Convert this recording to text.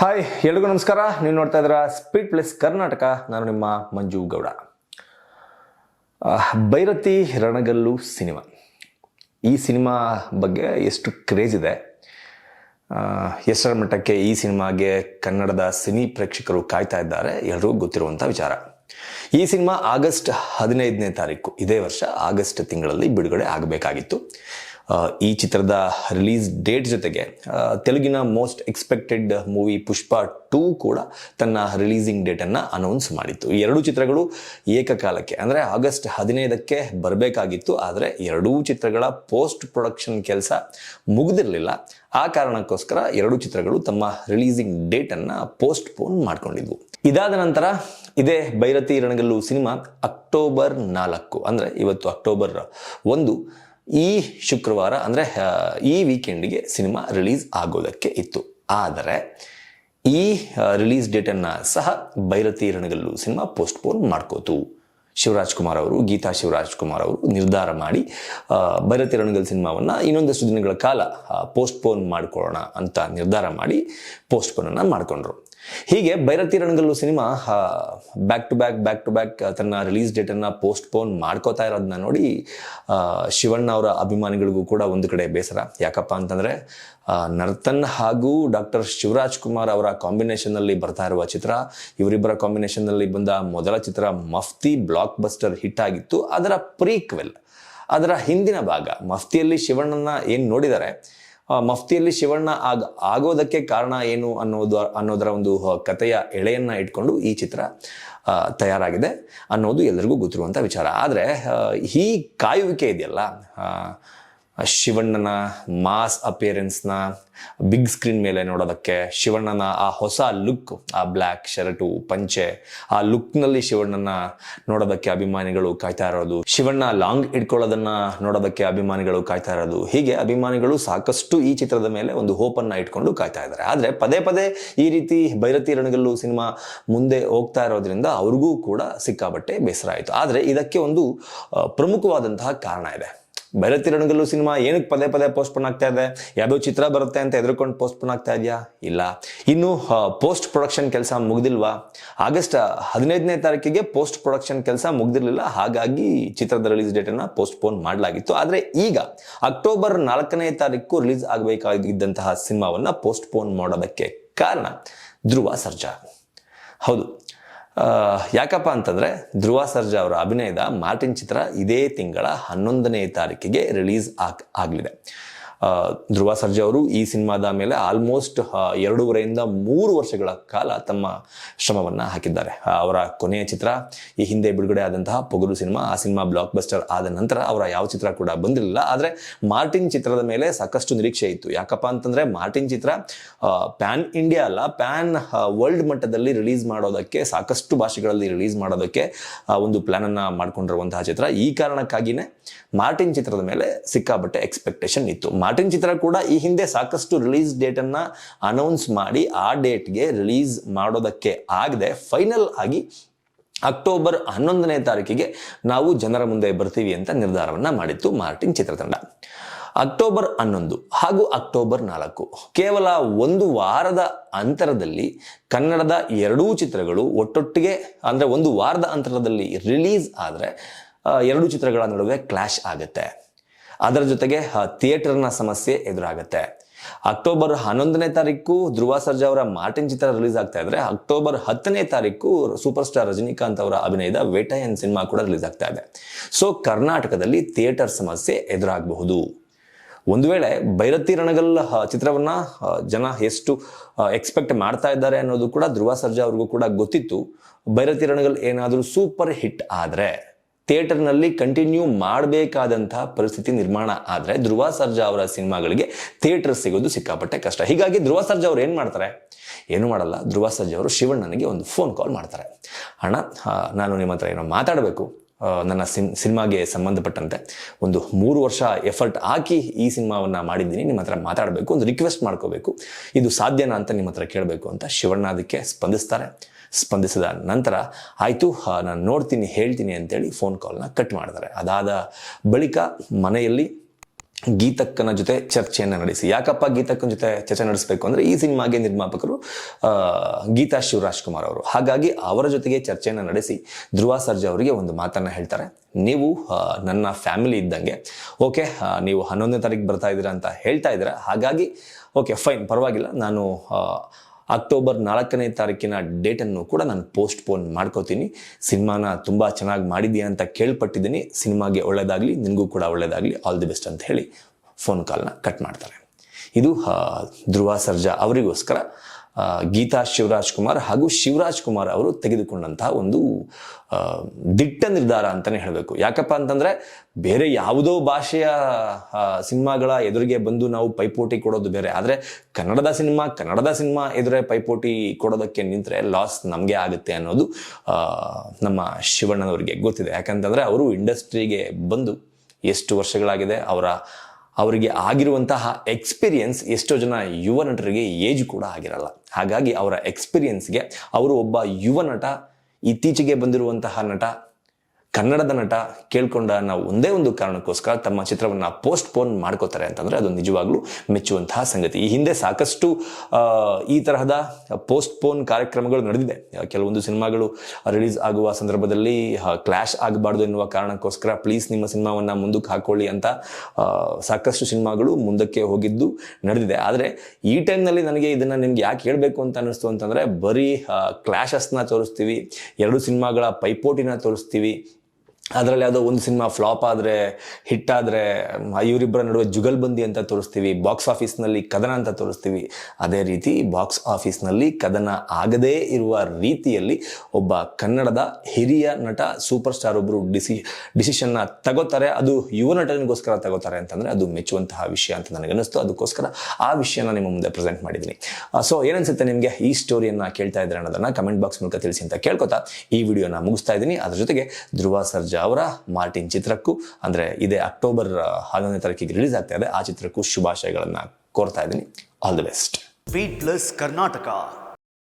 Hi, ಎಲ್ರಿಗೂ ನಮಸ್ಕಾರ. ನೀವು ನೋಡ್ತಾ ಇದ್ದೀರಾ ಸ್ಪೀಡ್ ಪ್ಲಸ್ ಕರ್ನಾಟಕ. ನಾನು ನಿಮ್ಮ ಮಂಜು ಗೌಡ. ಭೈರತಿ ರಣಗಲ್ಲು ಸಿನಿಮಾ. ಈ ಸಿನಿಮಾ ಬಗ್ಗೆ ಎಷ್ಟು ಕ್ರೇಜ್ ಇದೆ. ಎಷ್ಟರ ಮಟ್ಟಕ್ಕೆ ಈ ಸಿನಿಮಾಗೆ ಕನ್ನಡದ ಸಿನಿ ಪ್ರೇಕ್ಷಕರು ಕಾಯ್ತಾ ಇದ್ದಾರೆ. ಎಲ್ರಿಗೂ ಗೊತ್ತಿರುವಂಥ ವಿಚಾರ. ಈ ಸಿನಿಮಾ ಆಗಸ್ಟ್ ಹದಿನೈದನೇ ತಾರೀಕು. ಇದೇ ವರ್ಷ ಆಗಸ್ಟ್ ತಿಂಗಳಲ್ಲಿ ಬಿಡುಗಡೆ ಆಗಬೇಕಾಗಿತ್ತು. ಈ ಚಿತ್ರದ ರಿಲೀಸ್ ಡೇಟ್ ಜೊತೆಗೆ ತೆಲುಗಿನ most expected movie Pushpa two ಕೂಡ ತನ್ನ ರಿಲೀಸಿಂಗ್ ಡೇಟನ್ನು ಅನೌನ್ಸ್ ಮಾಡಿತ್ತು. ಎರಡೂ ಚಿತ್ರಗಳು ಏಕಕಾಲಕ್ಕೆ, ಅಂದರೆ ಆಗಸ್ಟ್ ಹದಿನೈದಕ್ಕೆ ಬರಬೇಕಾಗಿತ್ತು, ಆದರೆ ಎರಡೂ ಚಿತ್ರಗಳ ಪೋಸ್ಟ್ ಪ್ರೊಡಕ್ಷನ್ ಕೆಲಸ ಮುಗಿದಿರಲಿಲ್ಲ. ಆ ಕಾರಣಕ್ಕೋಸ್ಕರ ಎರಡೂ ಚಿತ್ರಗಳು ತಮ್ಮ ರಿಲೀಸಿಂಗ್ ಡೇಟನ್ನು ಪೋಸ್ಟ್ ಪೋನ್ ಮಾಡ್ಕೊಂಡಿದ್ವು. ಇದಾದ ನಂತರ ಇದೇ ಭೈರತಿ ರಣಗಲ್ಲು ಸಿನಿಮಾ ಅಕ್ಟೋಬರ್ ನಾಲ್ಕು, ಅಂದರೆ ಇವತ್ತು ಅಕ್ಟೋಬರ್ ಒಂದು ಈ ಶುಕ್ರವಾರ ಅಂದರೆ ಈ ವೀಕೆಂಡ್ಗೆ ಸಿನಿಮಾ ರಿಲೀಸ್ ಆಗೋದಕ್ಕೆ ಇತ್ತು. ಆದರೆ, ಈ ರಿಲೀಸ್ ಡೇಟನ್ನು ಸಹ ಬೈರತಿ ರಣಗಲ್ಲು ಸಿನಿಮಾ ಪೋಸ್ಟ್ಪೋನ್ ಮಾಡ್ಕೋತು. ಶಿವರಾಜ್ ಕುಮಾರ್ ಅವರು, ಗೀತಾ ಶಿವರಾಜ್ ಕುಮಾರ್ ಅವರು ನಿರ್ಧಾರ ಮಾಡಿ ಭೈರತಿ ರಣಗಲ್ ಸಿನಿಮಾವನ್ನು ಇನ್ನೊಂದಷ್ಟು ದಿನಗಳ ಕಾಲ ಪೋಸ್ಟ್ಪೋನ್ ಮಾಡಿಕೊಳ್ಳೋಣ ಅಂತ ನಿರ್ಧಾರ ಮಾಡಿ ಪೋಸ್ಟ್ಪೋನನ್ನು ಮಾಡಿಕೊಂಡ್ರು. ಹೀಗೆ Bhairathi Ranagallu cinema back to back back to back ತನ್ನ ರಿಲೀಸ್ ಡೇಟನ್ನು ಪೋಸ್ಟ್ಪೋನ್ ಮಾಡ್ಕೋತಾ ಇರೋದನ್ನ ನೋಡಿ ಶಿವಣ್ಣ ಅವರ ಅಭಿಮಾನಿಗಳಿಗೂ ಕೂಡ ಒಂದು ಕಡೆ ಬೇಸರ. ಯಾಕಪ್ಪ ಅಂತಂದರೆ ನರ್ತನ್ ಹಾಗೂ ಡಾಕ್ಟರ್ ಶಿವರಾಜ್ ಕುಮಾರ್ ಅವರ ಕಾಂಬಿನೇಷನ್ನಲ್ಲಿ ಬರ್ತಾ ಇರುವ ಚಿತ್ರ ಇವರಿಬ್ಬರ ಕಾಂಬಿನೇಷನ್ನಲ್ಲಿ ಬಂದ ಮೊದಲ ಚಿತ್ರ ಮಫ್ತಿ ಬ್ಲಾಕ್ ಬಸ್ಟರ್ ಹಿಟ್ ಆಗಿತ್ತು. ಅದರ ಪ್ರೀಕ್ವೆಲ್ ಅದರ ಹಿಂದಿನ ಭಾಗ ಮಫ್ತಿಯಲ್ಲಿ ಶಿವಣ್ಣನ ಏನು ನೋಡಿದ್ದಾರೆ ಆ, ಮಫ್ತಿಯಲ್ಲಿ ಶಿವಣ್ಣ ಆಗ, ಆಗೋದಕ್ಕೆ ಕಾರಣ ಏನು ಅನ್ನೋದು, ಅನ್ನೋದರ ಒಂದು ಕಥೆಯ ಎಳೆಯನ್ನ ಇಟ್ಕೊಂಡು ಈ ಚಿತ್ರ ತಯಾರಾಗಿದೆ ಅನ್ನೋದು ಎಲ್ಲರಿಗೂ ಗೊತ್ತಿರುವಂಥ ವಿಚಾರ. ಆದರೆ ಈ ಕಾಯುವಿಕೆ ಇದೆಯಲ್ಲ ಶಿವಣ್ಣನ ಮಾಸ್ ಅಪಿಯರೆನ್ಸ್ನ ಬಿಗ್ ಸ್ಕ್ರೀನ್ ಮೇಲೆ ನೋಡೋದಕ್ಕೆ ಶಿವಣ್ಣನ ಆ ಹೊಸ ಲುಕ್, ಆ ಬ್ಲ್ಯಾಕ್ ಶರ್ಟು, ಪಂಚೆ, ಆ ಲುಕ್ನಲ್ಲಿ ಶಿವಣ್ಣನ ನೋಡೋದಕ್ಕೆ ಅಭಿಮಾನಿಗಳು ಕಾಯ್ತಾ ಇರೋದು. ಶಿವಣ್ಣ ಲಾಂಗ್ ಇಟ್ಕೊಳ್ಳೋದನ್ನ ನೋಡೋದಕ್ಕೆ ಅಭಿಮಾನಿಗಳು ಕಾಯ್ತಾ ಇರೋದು. ಹೀಗೆ ಅಭಿಮಾನಿಗಳು ಸಾಕಷ್ಟು ಈ ಚಿತ್ರದ ಮೇಲೆ ಒಂದು ಹೋಪನ್ನ ಇಟ್ಕೊಂಡು ಕಾಯ್ತಾ ಇದ್ದಾರೆ. ಆದರೆ ಪದೇ ಪದೇ ಈ ರೀತಿ ಭೈರತಿ ರಣಗಲ್ಲು ಸಿನಿಮಾ ಮುಂದೆ ಹೋಗ್ತಾ ಇರೋದ್ರಿಂದ ಅವ್ರಿಗೂ ಕೂಡ ಸಿಕ್ಕಾಬಟ್ಟೆ ಬೇಸರ ಆಯಿತು. ಆದರೆ ಇದಕ್ಕೆ ಒಂದು ಪ್ರಮುಖವಾದಂತಹ ಕಾರಣ ಇದೆ. ಭೈರತಿ ರಣಗಲ್ಲು ಸಿನಿಮಾ ಏನಕ್ಕೆ ಪದೇ ಪದೇ ಪೋಸ್ಟ್ಪೋನ್ ಆಗ್ತಾ ಇದೆ? ಯಾವುದೋ ಚಿತ್ರ ಬರುತ್ತೆ ಅಂತ ಎದುರ್ಕೊಂಡು ಪೋಸ್ಟ್ಪೋನ್ ಆಗ್ತಾ ಇದೆಯಾ? ಇಲ್ಲ. ಇನ್ನು ಪೋಸ್ಟ್ ಪ್ರೊಡಕ್ಷನ್ ಕೆಲಸ ಮುಗ್ದಿಲ್ವಾ? ಆಗಸ್ಟ್ ಹದಿನೈದನೇ ತಾರೀಕಿಗೆ ಪೋಸ್ಟ್ ಪ್ರೊಡಕ್ಷನ್ ಕೆಲಸ ಮುಗ್ದಿರಲಿಲ್ಲ. ಹಾಗಾಗಿ ಚಿತ್ರದ ರಿಲೀಸ್ ಡೇಟನ್ನು ಪೋಸ್ಟ್ಪೋನ್ ಮಾಡಲಾಗಿತ್ತು. ಆದರೆ ಈಗ ಅಕ್ಟೋಬರ್ ನಾಲ್ಕನೇ ತಾರೀಕು ರಿಲೀಸ್ ಆಗಬೇಕಾಗಿದ್ದಂತಹ ಸಿನಿಮಾವನ್ನು ಪೋಸ್ಟ್ಪೋನ್ ಮಾಡೋದಕ್ಕೆ ಕಾರಣ ಧ್ರುವ ಸರ್ಜಾ. ಹೌದು. ಯಾಕಪ್ಪ ಅಂತಂದ್ರೆ ಧ್ರುವ ಸರ್ಜಾ ಅವರ ಅಭಿನಯದ ಮಾರ್ಟಿನ್ ಚಿತ್ರ ಇದೇ ತಿಂಗಳ ಹನ್ನೊಂದನೇ ತಾರೀಕಿಗೆ ರಿಲೀಸ್ ಆಗ್ ಆಗಲಿದೆ. ಧ್ರುವ ಸರ್ಜಾ ಅವರು ಈ ಸಿನಿಮಾದ ಮೇಲೆ ಆಲ್ಮೋಸ್ಟ್ ಎರಡೂವರೆಯಿಂದ ಮೂರು ವರ್ಷಗಳ ಕಾಲ ತಮ್ಮ ಶ್ರಮವನ್ನು ಹಾಕಿದ್ದಾರೆ. ಅವರ ಕೊನೆಯ ಚಿತ್ರ, ಈ ಹಿಂದೆ ಬಿಡುಗಡೆ ಆದಂತಹ ಪೊಗಲು ಸಿನಿಮಾ, ಆ ಸಿನಿಮಾ ಬ್ಲಾಕ್ ಬಸ್ಟರ್ ಆದ ನಂತರ ಅವರ ಯಾವ ಚಿತ್ರ ಕೂಡ ಬಂದಿರಲಿಲ್ಲ. ಆದರೆ ಮಾರ್ಟಿನ್ ಚಿತ್ರದ ಮೇಲೆ ಸಾಕಷ್ಟು ನಿರೀಕ್ಷೆ ಇತ್ತು. ಯಾಕಪ್ಪ ಅಂತಂದ್ರೆ ಮಾರ್ಟಿನ್ ಚಿತ್ರ ಪ್ಯಾನ್ ಇಂಡಿಯಾ ಅಲ್ಲ, ಪ್ಯಾನ್ ವರ್ಲ್ಡ್ ಮಟ್ಟದಲ್ಲಿ ರಿಲೀಸ್ ಮಾಡೋದಕ್ಕೆ, ಸಾಕಷ್ಟು ಭಾಷೆಗಳಲ್ಲಿ ರಿಲೀಸ್ ಮಾಡೋದಕ್ಕೆ ಒಂದು ಪ್ಲಾನನ್ನು ಮಾಡ್ಕೊಂಡಿರುವಂತಹ ಚಿತ್ರ. ಈ ಕಾರಣಕ್ಕಾಗಿಯೇ ಮಾರ್ಟಿನ್ ಚಿತ್ರದ ಮೇಲೆ ಸಿಕ್ಕಾಬಟ್ಟೆ ಎಕ್ಸ್ಪೆಕ್ಟೇಷನ್ ಇತ್ತು. ಮಾರ್ಟಿನ್ ಚಿತ್ರ ಕೂಡ ಈ ಹಿಂದೆ ಸಾಕಷ್ಟು ರಿಲೀಸ್ ಡೇಟನ್ನು ಅನೌನ್ಸ್ ಮಾಡಿ ಆ ಡೇಟ್ಗೆ ರಿಲೀಸ್ ಮಾಡೋದಕ್ಕೆ ಆಗದೆ ಫೈನಲ್ ಆಗಿ ಅಕ್ಟೋಬರ್ ಹನ್ನೊಂದನೇ ತಾರೀಕಿಗೆ ನಾವು ಜನರ ಮುಂದೆ ಬರ್ತೀವಿ ಅಂತ ನಿರ್ಧಾರವನ್ನ ಮಾಡಿತ್ತು ಮಾರ್ಟಿನ್ ಚಿತ್ರತಂಡ. ಅಕ್ಟೋಬರ್ ಹನ್ನೊಂದು ಹಾಗೂ ಅಕ್ಟೋಬರ್ ನಾಲ್ಕು ಕೇವಲ ಒಂದು ವಾರದ ಅಂತರದಲ್ಲಿ ಕನ್ನಡದ ಎರಡೂ ಚಿತ್ರಗಳು ಒಟ್ಟೊಟ್ಟಿಗೆ ಅಂದರೆ ಒಂದು ವಾರದ ಅಂತರದಲ್ಲಿ ರಿಲೀಸ್ ಆದರೆ ಎರಡೂ ಚಿತ್ರಗಳ ನಡುವೆ ಕ್ಲಾಶ್ ಆಗುತ್ತೆ. ಅದರ ಜೊತೆಗೆ ಥಿಯೇಟರ್ನ ಸಮಸ್ಯೆ ಎದುರಾಗುತ್ತೆ. ಅಕ್ಟೋಬರ್ ಹನ್ನೊಂದನೇ ತಾರೀಕು ಧ್ರುವ ಸರ್ಜಾ ಅವರ ಮಾರ್ಟಿನ್ ಚಿತ್ರ ರಿಲೀಸ್ ಆಗ್ತಾ ಇದ್ರೆ, ಅಕ್ಟೋಬರ್ ಹತ್ತನೇ ತಾರೀಕು ಸೂಪರ್ ಸ್ಟಾರ್ ರಜನಿಕಾಂತ್ ಅವರ ಅಭಿನಯದ ವೇಟಯನ್ ಸಿನಿಮಾ ಕೂಡ ರಿಲೀಸ್ ಆಗ್ತಾ ಇದೆ. ಸೊ, ಕರ್ನಾಟಕದಲ್ಲಿ ಥಿಯೇಟರ್ ಸಮಸ್ಯೆ ಎದುರಾಗಬಹುದು. ಒಂದು ವೇಳೆ ಭೈರತಿ ರಣಗಲ್ ಚಿತ್ರವನ್ನ ಜನ ಎಷ್ಟು ಎಕ್ಸ್ಪೆಕ್ಟ್ ಮಾಡ್ತಾ ಇದ್ದಾರೆ ಅನ್ನೋದು ಕೂಡ ಧ್ರುವ ಸರ್ಜಾ ಅವ್ರಿಗೂ ಕೂಡ ಗೊತ್ತಿತ್ತು. ಭೈರತಿ ರಣಗಲ್ ಏನಾದರೂ ಸೂಪರ್ ಹಿಟ್ ಆದರೆ. ಥಿಯೇಟರ್ನಲ್ಲಿ ಕಂಟಿನ್ಯೂ ಮಾಡಬೇಕಾದಂತಹ ಪರಿಸ್ಥಿತಿ ನಿರ್ಮಾಣ ಆದರೆ ಧ್ರುವ ಸರ್ಜಾ ಅವರ ಸಿನಿಮಾಗಳಿಗೆ ಥಿಯೇಟರ್ ಸಿಗೋದು ಸಿಕ್ಕಾಪಟ್ಟೆ ಕಷ್ಟ. ಹೀಗಾಗಿ ಧ್ರುವ ಸರ್ಜಾ ಅವ್ರು ಏನು ಮಾಡ್ತಾರೆ? ಏನು ಮಾಡಲ್ಲ. ಧ್ರುವ ಸರ್ಜಾ ಅವರು ಶಿವಣ್ಣನಿಗೆ ಒಂದು ಫೋನ್ ಕಾಲ್ ಮಾಡ್ತಾರೆ. ಅಣ್ಣ ನಾನು ನಿಮ್ಮ ಹತ್ರ ಏನೋ ಮಾತಾಡಬೇಕು. ನನ್ನ ಸಿನ್, ಸಿನಿಮಾಗೆ ಸಂಬಂಧಪಟ್ಟಂತೆ ಒಂದು ಮೂರು ವರ್ಷ ಎಫರ್ಟ್ ಹಾಕಿ ಈ ಸಿನಿಮಾವನ್ನು ಮಾಡಿದ್ದೀನಿ. ನಿಮ್ಮ ಹತ್ರ ಮಾತಾಡಬೇಕು, ಒಂದು ರಿಕ್ವೆಸ್ಟ್ ಮಾಡ್ಕೋಬೇಕು. ಇದು ಸಾಧ್ಯನಾ ಅಂತ ನಿಮ್ಮ ಹತ್ರ ಕೇಳಬೇಕು ಅಂತ ಶಿವಣ್ಣ ಅದಕ್ಕೆ ಸ್ಪಂದಿಸ್ತಾರೆ. ಸ್ಪಂದಿಸಿದ ನಂತರ ಆಯಿತು ನಾನು ನೋಡ್ತೀನಿ, ಹೇಳ್ತೀನಿ ಅಂತೇಳಿ ಫೋನ್ ಕಾಲ್ನ ಕಟ್ ಮಾಡ್ತಾರೆ. ಅದಾದ ಬಳಿಕ ಮನೆಯಲ್ಲಿ ಗೀತಕ್ಕನ ಜೊತೆ ಚರ್ಚೆಯನ್ನು ನಡೆಸಿ. ಯಾಕಪ್ಪ ಗೀತಕ್ಕನ ಜೊತೆ ಚರ್ಚೆ ನಡೆಸಬೇಕು ಅಂದರೆ ಈ ಸಿನಿಮಾಗೆ ನಿರ್ಮಾಪಕರು ಗೀತಾ ಶಿವರಾಜ್ ಕುಮಾರ್ ಅವರು. ಹಾಗಾಗಿ ಅವರ ಜೊತೆಗೆ ಚರ್ಚೆಯನ್ನು ನಡೆಸಿ ಧ್ರುವ ಸರ್ಜಾ ಅವರಿಗೆ ಒಂದು ಮಾತನ್ನು ಹೇಳ್ತಾರೆ. ನೀವು ನನ್ನ ಫ್ಯಾಮಿಲಿ ಇದ್ದಂಗೆ, ಓಕೆ ನೀವು ಹನ್ನೊಂದನೇ ತಾರೀಕು ಬರ್ತಾ ಇದ್ದೀರಾ ಅಂತ ಹೇಳ್ತಾ ಇದ್ದೀರಾ. ಹಾಗಾಗಿ, ಓಕೆ, ಫೈನ್, ಪರವಾಗಿಲ್ಲ. ನಾನು ಅಕ್ಟೋಬರ್ ನಾಲ್ಕನೇ ತಾರೀಕಿನ ಡೇಟನ್ನು ಕೂಡ ನಾನು ಪೋಸ್ಟ್ ಪೋನ್ ಮಾಡ್ಕೋತೀನಿ. ಸಿನಿಮಾನ ತುಂಬ ಚೆನ್ನಾಗಿ ಮಾಡಿದ್ಯಾ ಅಂತ ಕೇಳ್ಪಟ್ಟಿದ್ದೀನಿ. ಸಿನಿಮಾಗೆ ಒಳ್ಳೆಯದಾಗಲಿ ನಿನಗೂ ಕೂಡ ಒಳ್ಳೆಯದಾಗಲಿ ಆಲ್ ದಿ ಬೆಸ್ಟ್ ಅಂತ ಹೇಳಿ ಫೋನ್ ಕಾಲ್ನ ಕಟ್ ಮಾಡ್ತಾರೆ. ಇದು ಧ್ರುವ ಸರ್ಜಾ ಅವರಿಗೋಸ್ಕರ. ಗೀತಾ ಶಿವರಾಜ್ ಕುಮಾರ್ ಹಾಗೂ ಶಿವರಾಜ್ ಕುಮಾರ್ ಅವರು ತೆಗೆದುಕೊಂಡಂತಹ ಒಂದು ದಿಟ್ಟ ನಿರ್ಧಾರ ಅಂತಲೇ ಹೇಳಬೇಕು. ಯಾಕಪ್ಪ ಅಂತಂದರೆ ಬೇರೆ ಯಾವುದೋ ಭಾಷೆಯ ಸಿನಿಮಾಗಳ ಎದುರಿಗೆ ಬಂದು ನಾವು ಪೈಪೋಟಿ ಕೊಡೋದು ಬೇರೆ. ಆದರೆ ಕನ್ನಡದ ಸಿನಿಮಾ ಕನ್ನಡದ ಸಿನಿಮಾ ಎದುರೇ ಪೈಪೋಟಿ ಕೊಡೋದಕ್ಕೆ ನಿಂತರೆ ಲಾಸ್ ನಮಗೆ ಆಗುತ್ತೆ ಅನ್ನೋದು ನಮ್ಮ ಶಿವಣ್ಣನವರಿಗೆ ಗೊತ್ತಿದೆ. ಯಾಕಂತಂದರೆ ಅವರು ಇಂಡಸ್ಟ್ರಿಗೆ ಬಂದು ಎಷ್ಟು ವರ್ಷಗಳಾಗಿದೆ, ಅವರ ಅವರಿಗೆ ಆಗಿರುವಂತಹ ಎಕ್ಸ್ಪೀರಿಯನ್ಸ್ ಎಷ್ಟೋ ಜನ ಯುವ ನಟರಿಗೆ ಏಜ್ ಕೂಡ ಆಗಿರಲ್ಲ. ಹಾಗಾಗಿ ಅವರ ಎಕ್ಸ್ಪೀರಿಯನ್ಸ್ಗೆ ಅವರು ಒಬ್ಬ ಯುವ ನಟ ಇತ್ತೀಚೆಗೆ ಬಂದಿರುವಂತಹ ನಟ ಕನ್ನಡದ ನಟ ಕೇಳ್ಕೊಂಡ ನಾವು ಒಂದೇ ಒಂದು ಕಾರಣಕ್ಕೋಸ್ಕರ ತಮ್ಮ ಚಿತ್ರವನ್ನು ಪೋಸ್ಟ್ ಪೋನ್ ಮಾಡ್ಕೋತಾರೆ ಅಂತಂದರೆ ಅದು ನಿಜವಾಗ್ಲೂ ಮೆಚ್ಚುವಂತಹ ಸಂಗತಿ. ಈ ಹಿಂದೆ ಸಾಕಷ್ಟು ಈ ತರಹದ ಪೋಸ್ಟ್ ಪೋನ್ ಕಾರ್ಯಕ್ರಮಗಳು ನಡೆದಿದೆ. ಕೆಲವೊಂದು ಸಿನಿಮಾಗಳು ರಿಲೀಸ್ ಆಗುವ ಸಂದರ್ಭದಲ್ಲಿ ಕ್ಲಾಶ್ ಆಗಬಾರ್ದು ಎನ್ನುವ ಕಾರಣಕ್ಕೋಸ್ಕರ ಪ್ಲೀಸ್ ನಿಮ್ಮ ಸಿನಿಮಾವನ್ನು ಮುಂದಕ್ಕೆ ಹಾಕೊಳ್ಳಿ ಅಂತ ಸಾಕಷ್ಟು ಸಿನಿಮಾಗಳು ಮುಂದಕ್ಕೆ ಹೋಗಿದ್ದು ನಡೆದಿದೆ. ಆದರೆ ಈ ಟೈಮ್ನಲ್ಲಿ ನನಗೆ ಇದನ್ನು ನಿಮ್ಗೆ ಯಾಕೆ ಹೇಳಬೇಕು ಅಂತ ಅನ್ನಿಸ್ತು ಅಂತಂದರೆ ಬರೀ ಕ್ಲಾಶಸ್ನ ತೋರಿಸ್ತೀವಿ, ಎರಡು ಸಿನಿಮಾಗಳ ಪೈಪೋಟಿನ ತೋರಿಸ್ತೀವಿ ಅದರಲ್ಲಿ ಯಾವುದೋ ಒಂದು ಸಿನಿಮಾ ಫ್ಲಾಪ್ ಆದರೆ, ಹಿಟ್ ಆದರೆ ಇವರಿಬ್ಬರ ನಡುವೆ ಜುಗಲ್ಬಂದಿ ಅಂತ ತೋರಿಸ್ತೀವಿ, ಬಾಕ್ಸ್ ಆಫೀಸ್ನಲ್ಲಿ ಕದನ ಅಂತ ತೋರಿಸ್ತೀವಿ. ಅದೇ ರೀತಿ ಬಾಕ್ಸ್ ಆಫೀಸ್ನಲ್ಲಿ ಕದನ ಆಗದೇ ಇರುವ ರೀತಿಯಲ್ಲಿ ಒಬ್ಬ ಕನ್ನಡದ ಹಿರಿಯ ನಟ, ಸೂಪರ್ ಸ್ಟಾರ್ ಒಬ್ಬರು ಡಿಸಿ, ಡಿಸಿಷನ್ನ ತಗೋತಾರೆ. ಅದು ಯುವ ನಟನಿಗೋಸ್ಕರ ತಗೋತಾರೆ ಅಂತಂದರೆ ಅದು ಮೆಚ್ಚುವಂತಹ ವಿಷಯ ಅಂತ ನನಗನ್ನಿಸ್ತು. ಅದಕ್ಕೋಸ್ಕರ ಆ ವಿಷಯನ ನಿಮ್ಮ ಮುಂದೆ ಪ್ರೆಸೆಂಟ್ ಮಾಡಿದ್ದೀನಿ. ಸೊ ಏನನ್ಸುತ್ತೆ ನಿಮಗೆ ಈ ಸ್ಟೋರಿಯನ್ನು ಕೇಳ್ತಾ ಇದ್ದಾರೆ ಅನ್ನೋದನ್ನು ಕಮೆಂಟ್ ಬಾಕ್ಸ್ ಮೂಲಕ ತಿಳಿಸಿ ಅಂತ ಕೇಳ್ಕೊತಾ ಈ ವಿಡಿಯೋನ ಮುಗಿಸ್ತಾ ಇದ್ದೀನಿ. ಅದ್ರ ಜೊತೆಗೆ ಧ್ರುವ, ಸರ್ಜಾ ಅವರ ಮಾರ್ಟಿನ್ ಚಿತ್ರಕ್ಕೂ, ಅಂದರೆ ಇದೇ ಅಕ್ಟೋಬರ್ ಹನ್ನೊಂದನೇ ತಾರೀಕಿಗೆ ರಿಲೀಸ್ ಆಗ್ತಾ ಇದೆ. ಆ ಚಿತ್ರಕ್ಕೂ ಶುಭಾಶಯಗಳನ್ನು ಕೋರ್ತಾ ಇದ್ದೀನಿ. All the best plus Karnataka